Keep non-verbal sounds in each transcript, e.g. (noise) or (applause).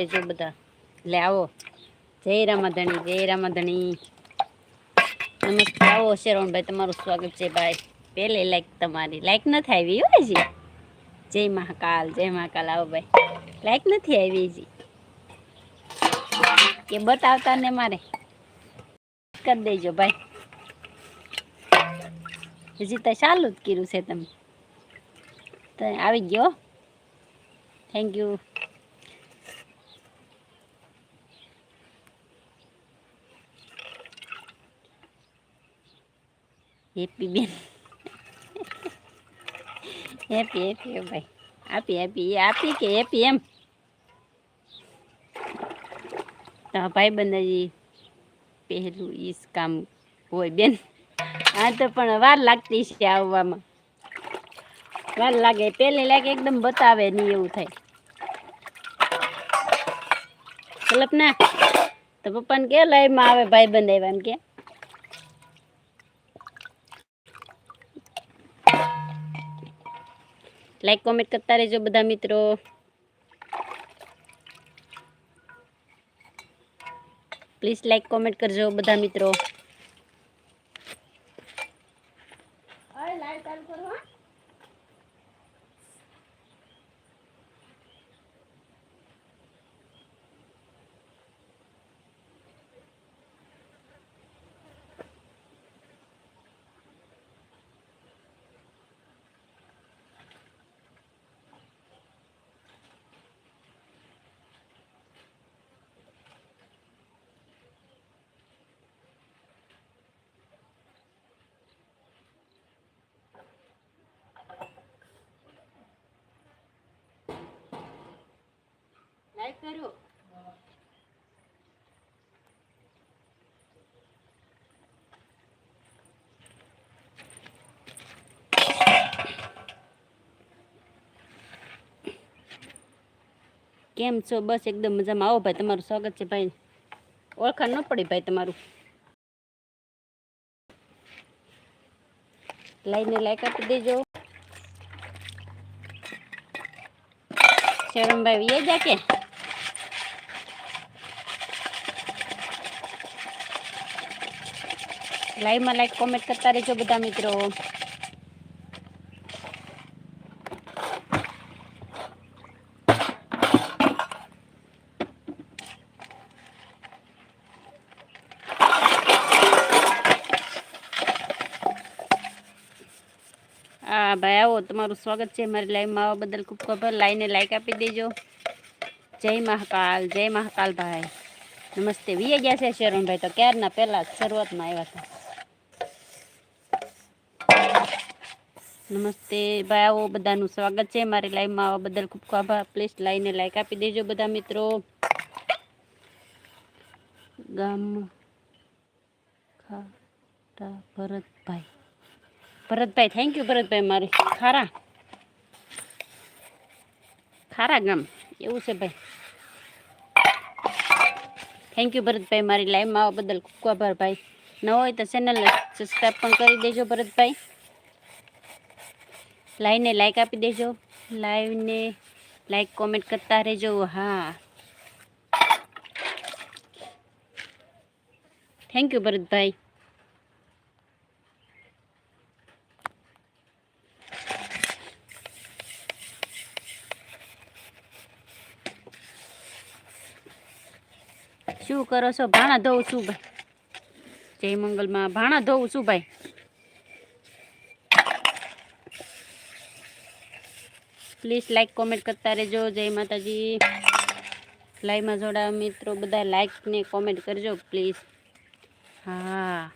રહેજો બધા. આવો. જય રામાધણી જય રામાધણી. નમસ્તે. આવો શરવણભાઈ, તમારું સ્વાગત છે ભાઈ. પહેલે લાઈક તમારી. લાઈક નથી આવી હો હજી. જય મહાકાલ જય મહાકાલ. આવો ભાઈ. લાઈક નથી આવી હજી. કે બતાવતા ને મારે. કરી દેજો ભાઈ. હજી તો ચાલુ જ કર્યું છે તમે. આવી ગયો. થેન્ક યુ હેપી બેન. (laughs) હેપી હેપી ભાઈ. આપી આપી, એ આપી કે હેપી એમ? તો ભાઈ બંધાજી પહેલું ઈ કામ હોય બેન. હા તો પણ વાર લાગતી છે આવવામાં. વાર લાગે. પેલી લાગે એકદમ બતાવે નહીં એવું થાય. કલ્પના તો પપ્પાને કે લાઈવમાં આવે ભાઈ બંધ આવ્યા એમ કે? લાઈક કોમેન્ટ કરતા રહેજો બધા મિત્રો. પ્લીઝ લાઈક કોમેન્ટ કરજો બધા મિત્રો. લાઈક કર્યો કેમ છો? બસ એકદમ મજામાં. આવો ભાઈ, તમારું સ્વાગત છે ભાઈ. ઓળખાણ ન પડી ભાઈ તમારું. લાઈને લાઈક આપી દેજો. શરમભાઈ, વીએ જા કે? લાઈવમાં લાઈક કોમેન્ટ કરતા રહેજો બધા મિત્રો. હા, ભાઈ, આવો. તમારું સ્વાગત છે મારી લાઈવમાં આવવા બદલ ખૂબ ખૂબ લાઈને લાઈક આપી દેજો. જય મહાકાલ જય મહાકાલ ભાઈ. નમસ્તે. વીએ ગયા છે શરણભાઈ. તો ક્યારના પહેલાં શરૂઆતમાં આવ્યા હતા? નમસ્તે ભાઈ, આવો બધાનું સ્વાગત છે મારી લાઈવમાં આવવા બદલ ખૂબ ખૂબ આભાર. પ્લીઝ લાઈને લાઈક આપી દેજો બધા મિત્રો. ગામ ખાટા ભરતભાઈ. ભરતભાઈ થેન્ક યુ ભરતભાઈ મારે. ખારા. ખારા ગામ. એવું છે ભાઈ. થેન્ક યુ ભરતભાઈ મારી લાઈવમાં આવવા બદલ ખૂબ ખૂબ આભાર ભાઈ. ન હોય તો ચેનલને સબસ્ક્રાઈબ પણ કરી દેજો ભરતભાઈ. લાઈવને લાઈક આપી દેજો. લાઈવને લાઈક કોમેન્ટ કરતા રહેજો. હા. Thank you Bharatbhai. શું કરો છો? ભાણા ધોઉં છું, ભાઈ. જય મંગલમાં. ભાણા ધોઉં છું, ભાઈ. પ્લીઝ લાઈક કોમેન્ટ કરતા રહેજો. જય માતાજી. લાઈવમાં જોડા મિત્રો, બધા લાઈક ને કોમેન્ટ કરજો પ્લીઝ હા.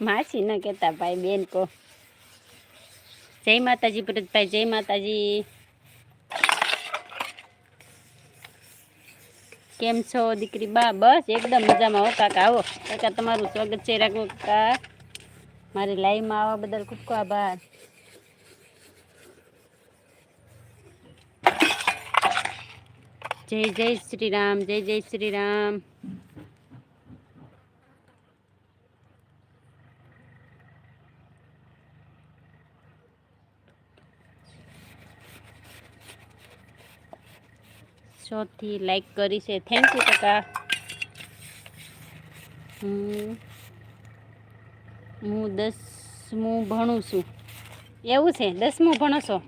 માસી ન કહેતા ભાઈ બેન કો. જય માતાજી ભરતભાઈ, જય માતાજી. કેમ છો દીકરી બા? બસ એકદમ મજામાં હો કાકા. આવો કાકા, તમારું સ્વાગત છે. રાખો કાકા. મારી લાઈવમાં આવવા બદલ ખૂબ ખૂબ આભાર. જય જય શ્રી રામ જય જય શ્રી રામ સૌથી લાઈક કરી છે. થેન્ક યુ કાકા. હમ. હું દસમું ભણું છું. એવું છે? દસમું ભણો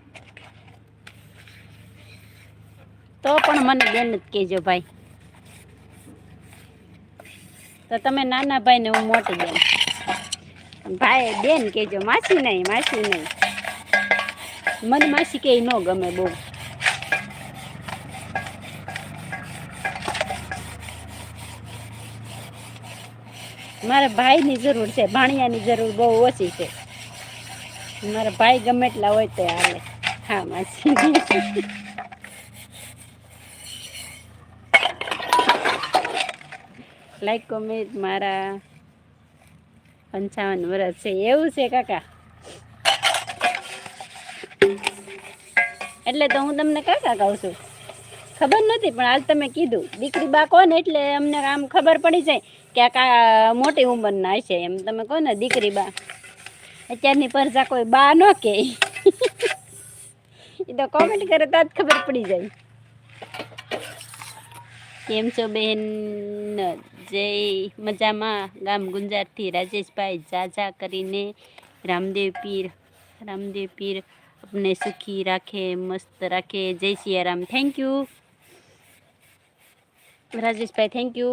તો પણ મને બેન જ કહેજો ભાઈ. તો તમે નાના ભાઈ ને હું મોટી બેન. ભાઈ, બેન કહેજો, માસી નહીં માસી નહીં. મને માસી કે ન ગમે બહુ. મારા ભાઈની જરૂર છે, ભાણિયાની જરૂર બહુ ઓછી છે. મારા ભાઈ ગમે એટલા હોય તો હાલે. હા, માસી. લાઈક કોમેન્ટ મારા પંચાવન વર્ષ છે. એવું છે, કાકા? એટલે તો હું તમને કાકા કહું છું? ખબર નથી પણ આજ તમે કીધું. દીકરી બા કોને એટલે અમને આમ ખબર પડી જાય કે આ મોટી ઉંમરના હશે એમ. તમે કહો ને, દીકરી બા. અત્યારની પરજા કોઈ બા ન કે. એ તો કોમેન્ટ કરે તો જ ખબર પડી જાય. કેમ છો બેન? જય મજામાં. ગામ ગુંજારથી રાજેશભાઈ જાજા કરીને રામદેવ પીર રામદેવ પીર આપને સુખી રાખે, મસ્ત રાખે. જય Siyaram. Thank you Rajeshbhai thank you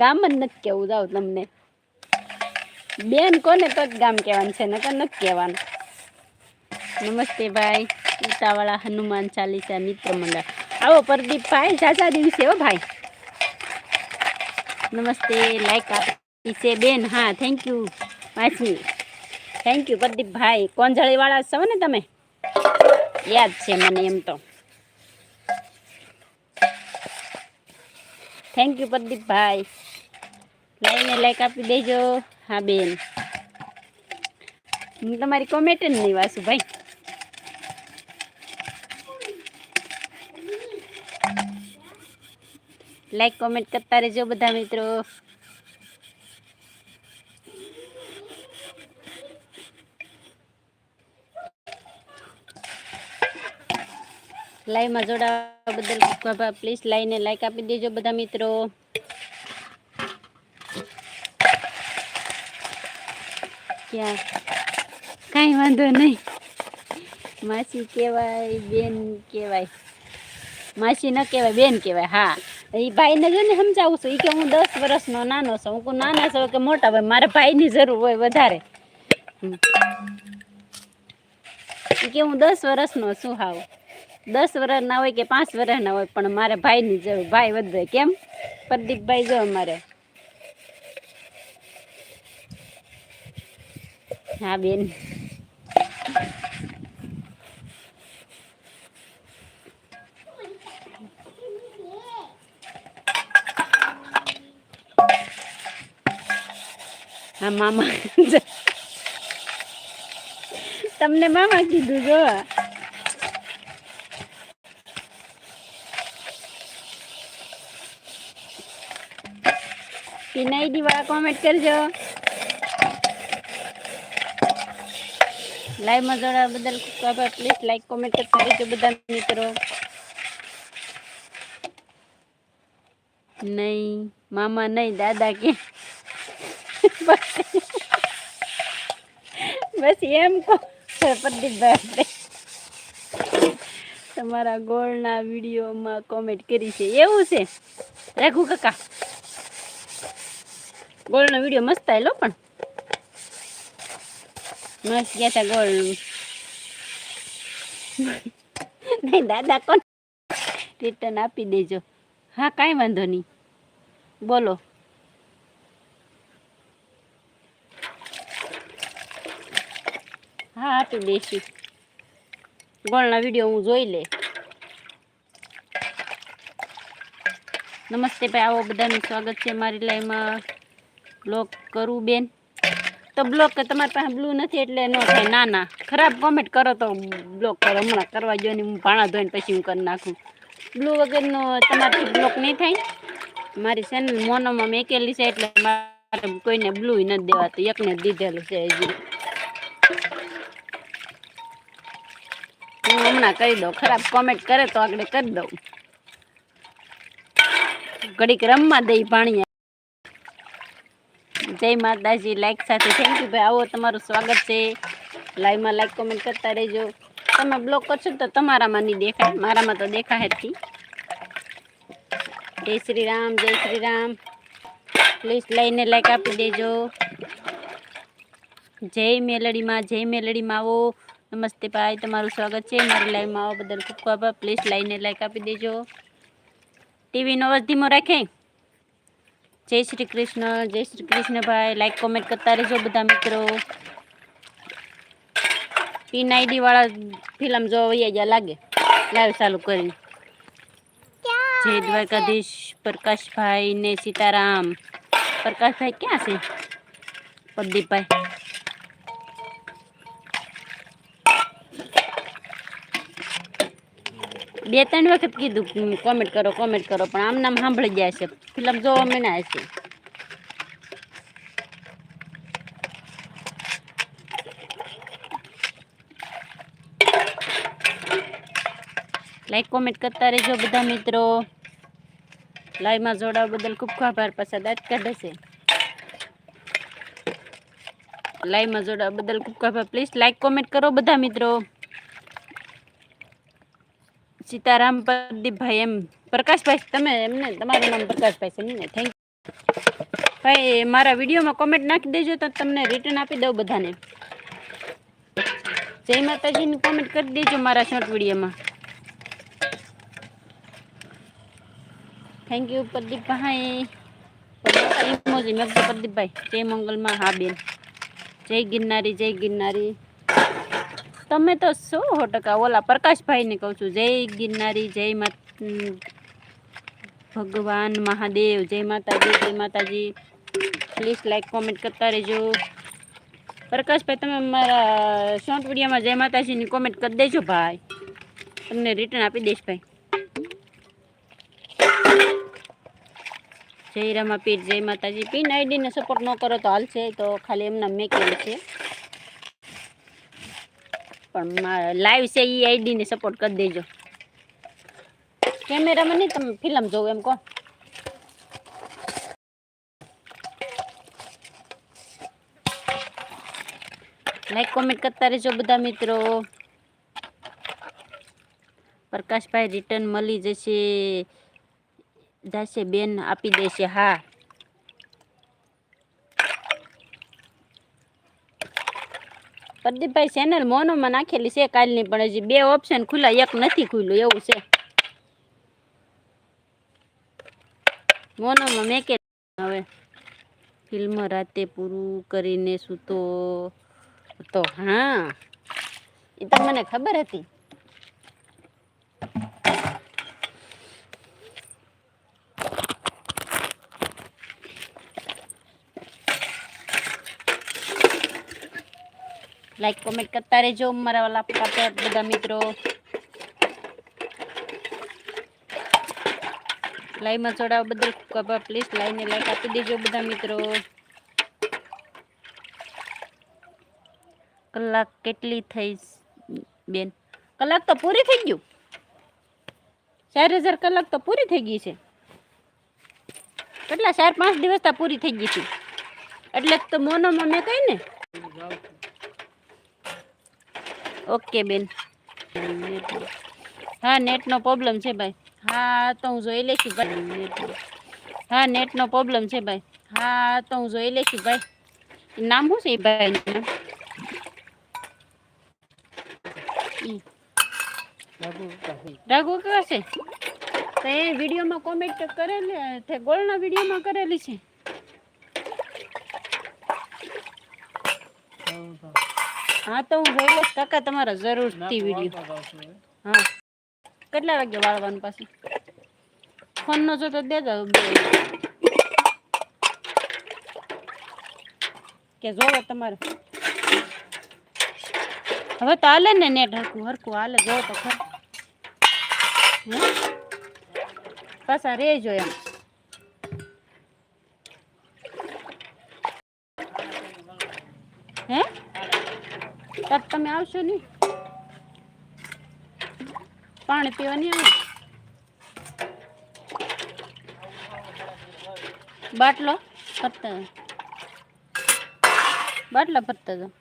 ગામ જ નથી કેવું જાવ તમને. બેન કોને તો જ ગામ કહેવાનું છે, નકર નથી કહેવાનું. નમસ્તે ભાઈ, ઉતાવાળા હનુમાન ચાલીસા મિત્ર મંડળ. આવો પ્રદીપભાઈ ઝાઝા દિવસે હો ભાઈ. નમસ્તે લાઈક આપી છે બેન. હા થેન્ક યુ પાંચમી થેન્ક યુ પ્રદીપભાઈ કોંજળીવાળા છો ને તમે? યાદ છે મને એમ તો. થેન્ક યુ પ્રદીપભાઈ લાઈને લાઈક આપી દેજો, હા, બેન. હું તમારી કોમેન્ટ જ નહીં વાંચું, ભાઈ. લાઈક કોમેન્ટ કરતા રહેજો બધા મિત્રો. લાઈવમાં જોડાવા બદલ પ્લીઝ લાઈને લાઈક આપી દેજો બધા મિત્રો. ક્યાં? કાંઈ વાંધો નહીં. માસી કહેવાય, બેન કહેવાય. માસી ન કહેવાય, બેન કહેવાય, હા. એ ભાઈને જો ને સમજાવું છું એ કે હું દસ વર્ષનો નાનો છું. હું નાના છું કે મોટા હોય, મારા ભાઈની જરૂર હોય વધારે. કે હું દસ વર્ષનો છું હાવ. દસ વર્ષના હોય કે પાંચ વર્ષના હોય, પણ મારે ભાઈની જરૂર ભાઈ વધે, કેમ? પ્રદીપભાઈ જો અમારે. હા, બેન. હા, મામા. તમને મામા કીધું જો પીનાઈડી વાળા કોમેન્ટ કરજો. લાઈવમાં જોડાવા બદલ પ્લીઝ લાઈક કોમેન્ટ કરતા રહેજો બધા મિત્રો. નહીં, મામા નહીં, દાદા કે. બસ. એમ કહો. પ્રદીપભાઈ તમારા ગોળના વિડીયોમાં કોમેન્ટ કરી છે. એવું છે. રાખું કાકા. ગોળનો વીડિયો મસ્ત આવેલો પણ. મસ્ત ગયા હતા ગોળ. નહીં, દાદા કોણ? રિટર્ન આપી દેજો. હા, કાંઈ વાંધો નહીં. બોલો. હા, આપી દઈશું. ગોળના વીડિયો હું જોઈ લે. નમસ્તે ભાઈ, આવો બધાનું સ્વાગત છે મારી લાઈવમાં. બ્લોક કરું, બેન. તો બ્લોક તમારી પાસે બ્લુ નથી એટલે ન થાય. ના ના. ખરાબ કોમેન્ટ કરો તો બ્લોક કરો. હમણાં કરવા જોઈએ ને હું ભાણા ધોઈને પછી હું કરી નાખું. બ્લુ વગરનો તમારાથી બ્લોક નહીં થાય. મારી ચેનલ મોનોમાં મેકેલી છે એટલે મારે કોઈને બ્લુ નથી દેવાતું એકને દીધેલું છે હજી. હું હમણાં કરી દઉં. ખરાબ કોમેન્ટ કરે તો આગળ કરી દઉં. ઘડીક રમવા દઈ પાણી જય માતાજી. લાઈક સાથે થેન્ક યુ ભાઈ. આવો, તમારું સ્વાગત છે. લાઈવમાં લાઈક કોમેન્ટ કરતા રહેજો. તમે બ્લોક કરશો તો તમારામાં નહીં દેખાય. મારામાં તો દેખાય જ જય શ્રી રામ, જય શ્રી રામ. પ્લીઝ લઈને લાઈક આપી દેજો. જય મેલડીમાં જય મેલડીમાં આવો. નમસ્તે ભાઈ, તમારું સ્વાગત છે. મારી લાઈવમાં આવવા બદલ ખૂબ ખૂબ આભાર. પ્લીઝ લાઈને લાઈક આપી દેજો. ટીવીનો અવાજ ધીમો રાખે. જય શ્રી કૃષ્ણ, જય શ્રી કૃષ્ણ ભાઈ લાઈક કોમેન્ટ કરતા રહેજો બધા મિત્રો. પિન આઈડી વાળા ફિલ્મ જોવા વૈયા ગયા લાગે. લાઈવ ચાલુ કરીને. જય દ્વારકાધીશ પ્રકાશભાઈ ને સીતારામ. પ્રકાશભાઈ ક્યાં છે? પ્રદીપભાઈ. બે ત્રણ વખત કીધું કોમેન્ટ કરો કોમેન્ટ કરો, પણ આમ નામ સાંભળી જાય છે. ફિલ્મ જોવા મને છે લાઈક કોમેન્ટ કરતા રહેજો બધા મિત્રો. લાઈવમાં જોડાવા બદલ ખૂબ ખૂબ આભાર. પાછા દાંત કાઢે છે. લાઈવમાં જોડાવા બદલ ખૂબ ખૂબ આભાર. પ્લીઝ લાઈક કોમેન્ટ કરો બધા મિત્રો. સીતારામ પ્રદીપભાઈ એમ. પ્રકાશભાઈ, તમે એમને, તમારું નામ પ્રકાશભાઈ છે એમને. થેન્ક ભાઈ, મારા વિડીયોમાં કોમેન્ટ નાખી દેજો તો તમને રિટર્ન આપી દઉં બધાને. જય માતાજીની કોમેન્ટ કરી દેજો મારા શોર્ટ વિડીયોમાં. થેન્ક યુ પ્રદીપભાઈ ઇમોજી મેં પ્રદીપભાઈ જય મંગલમાં, હા બેન. જય ગિરનારી જય ગિરનારી. તમે તો સો ટકા ઓલા પ્રકાશભાઈને કહું છું. જય ગિરનારી, જય મા ભગવાન મહાદેવ, જય માતાજી જય માતાજી. પ્લીઝ લાઈક કોમેન્ટ કરતા રહેજો. પ્રકાશભાઈ, તમે મારા શોર્ટ વિડીયોમાં જય માતાજીની કોમેન્ટ કરી દેજો ભાઈ. તમને રિટર્ન આપી દઈશ ભાઈ. જય રામા પીર જય માતાજી. પિન આઈડીને સપોર્ટ ન કરો તો હાલશે, તો ખાલી એમના મેં કેવું છે. પણ લાઈવ છે એ આઈડીને સપોર્ટ કરી દેજો. કેમેરામાં નહીં, તમે ફિલ્મ જોવો એમ કહો. લાઈક કોમેન્ટ કરતા રહેજો બધા મિત્રો. પ્રકાશભાઈ રિટર્ન મળી જશે. જશે બેન આપી દેશે, હા. પ્રદીપભાઈ ચેનલ મોનોમાં નાખેલી છે કાલની, પણ હજી બે ઓપ્શન ખુલ્લા, એક નથી ખુલ્લું, એવું છે. મોનોમાં મેં કે હવે. ફિલ્મ રાતે પૂરું કરીને સૂતો તો હા. એ તો મને ખબર હતી. લાઈક કોમેન્ટ કરતા રહેજો મારા વાલા પાસે બધા મિત્રો લાઈવમાં જોડાવા બદલ ખૂબ પ્લીઝ લાઈવને લાઈક આપી દેજો બધા મિત્રો કલાક કેટલી થઈ બેન કલાક તો પૂરી થઈ ગયું ચાર હજાર કલાક તો પૂરી થઈ ગઈ છે કેટલા ચાર પાંચ દિવસ તો પૂરી થઈ ગઈ છે એટલે તો મોનોમાં મેં કહી ને ઓકે બેન. હા નેટનો પ્રોબ્લેમ છે ભાઈ. હા તો હું જોઈ લઈશું ભાઈ. હા નેટનો પ્રોબ્લેમ છે ભાઈ. હા તો હું જોઈ લઈશું ભાઈ. નામ શું છે ભાઈ રઘુ કેવા છે? તો એ વિડીયોમાં કોમેન્ટ કરેલી તે ગોળના વિડીયોમાં કરેલી છે. હા તો હું જોઈ લઈશ કાકા તમારા જરૂરથી વીડિયો હા. કેટલા વાગે વાળવાનું પાછું? ફોન નો જો તો દે દો કે જોવો તમારે. હવે તો હાલે ને નેટ હરકું હરકું હાલે. જોવો તો ખર. પાછા રેજો એમ. હે? તબ તમે આવશો ને પાણી પીવા નહીં આવે? બાટલો ફરતા. બાટલા ફરતા જાઓ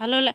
હાલો લે